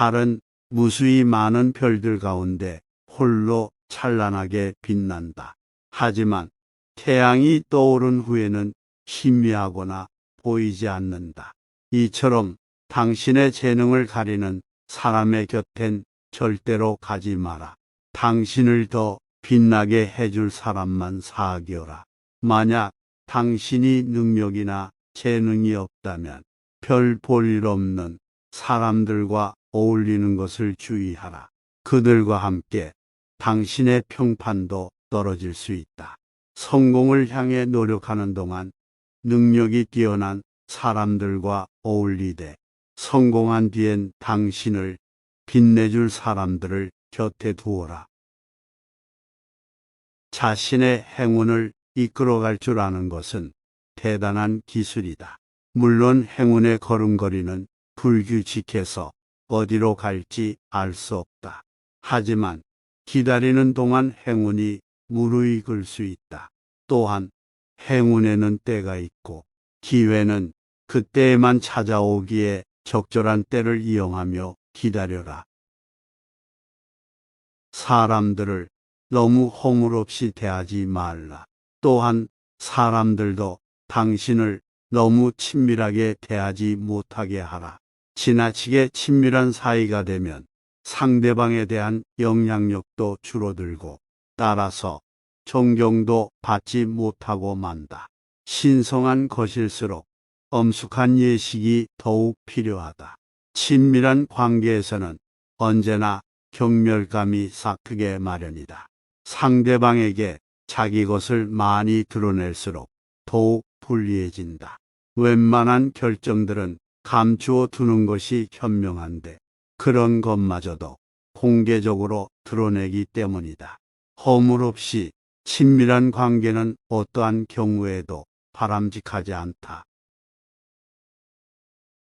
달은 무수히 많은 별들 가운데 홀로 찬란하게 빛난다. 하지만 태양이 떠오른 후에는 희미하거나 보이지 않는다. 이처럼 당신의 재능을 가리는 사람의 곁엔 절대로 가지 마라. 당신을 더 빛나게 해줄 사람만 사귀어라. 만약 당신이 능력이나 재능이 없다면 별 볼 일 없는 사람들과 어울리는 것을 주의하라. 그들과 함께 당신의 평판도 떨어질 수 있다. 성공을 향해 노력하는 동안 능력이 뛰어난 사람들과 어울리되 성공한 뒤엔 당신을 빛내줄 사람들을 곁에 두어라. 자신의 행운을 이끌어갈 줄 아는 것은 대단한 기술이다. 물론 행운의 걸음걸이는 불규칙해서 어디로 갈지 알 수 없다. 하지만 기다리는 동안 행운이 무르익을 수 있다. 또한 행운에는 때가 있고 기회는 그때에만 찾아오기에 적절한 때를 이용하며 기다려라. 사람들을 너무 허물없이 대하지 말라. 또한 사람들도 당신을 너무 친밀하게 대하지 못하게 하라. 지나치게 친밀한 사이가 되면 상대방에 대한 영향력도 줄어들고 따라서 존경도 받지 못하고 만다. 신성한 것일수록 엄숙한 예식이 더욱 필요하다. 친밀한 관계에서는 언제나 경멸감이 싹트게 마련이다. 상대방에게 자기 것을 많이 드러낼수록 더욱 불리해진다. 웬만한 결정들은 감추어 두는 것이 현명한데 그런 것마저도 공개적으로 드러내기 때문이다. 허물 없이 친밀한 관계는 어떠한 경우에도 바람직하지 않다.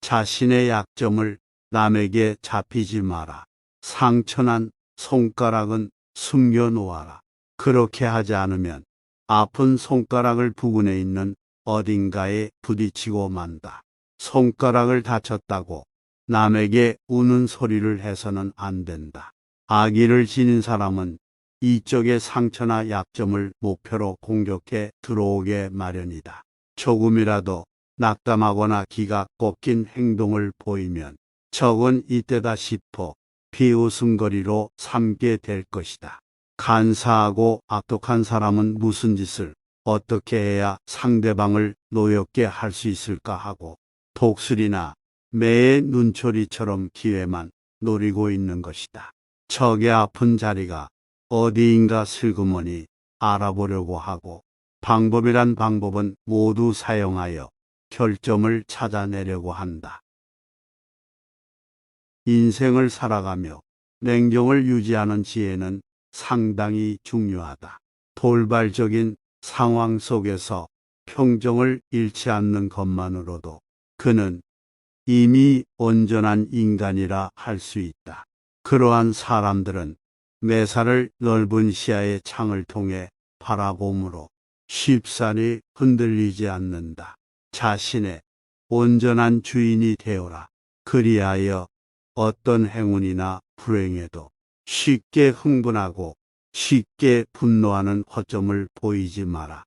자신의 약점을 남에게 잡히지 마라. 상처난 손가락은 숨겨 놓아라. 그렇게 하지 않으면 아픈 손가락을 부근에 있는 어딘가에 부딪히고 만다. 손가락을 다쳤다고 남에게 우는 소리를 해서는 안 된다. 아기를 지닌 사람은 이쪽의 상처나 약점을 목표로 공격해 들어오게 마련이다. 조금이라도 낙담하거나 기가 꺾인 행동을 보이면 적은 이때다 싶어 비웃음거리로 삼게 될 것이다. 간사하고 악독한 사람은 무슨 짓을 어떻게 해야 상대방을 노엽게 할 수 있을까 하고 독수리나 매의 눈초리처럼 기회만 노리고 있는 것이다. 적의 아픈 자리가 어디인가 슬그머니 알아보려고 하고 방법이란 방법은 모두 사용하여 결점을 찾아내려고 한다. 인생을 살아가며 냉정을 유지하는 지혜는 상당히 중요하다. 돌발적인 상황 속에서 평정을 잃지 않는 것만으로도 그는 이미 온전한 인간이라 할 수 있다. 그러한 사람들은 매사를 넓은 시야의 창을 통해 바라보므로 쉽사리 흔들리지 않는다. 자신의 온전한 주인이 되어라. 그리하여 어떤 행운이나 불행에도 쉽게 흥분하고 쉽게 분노하는 허점을 보이지 마라.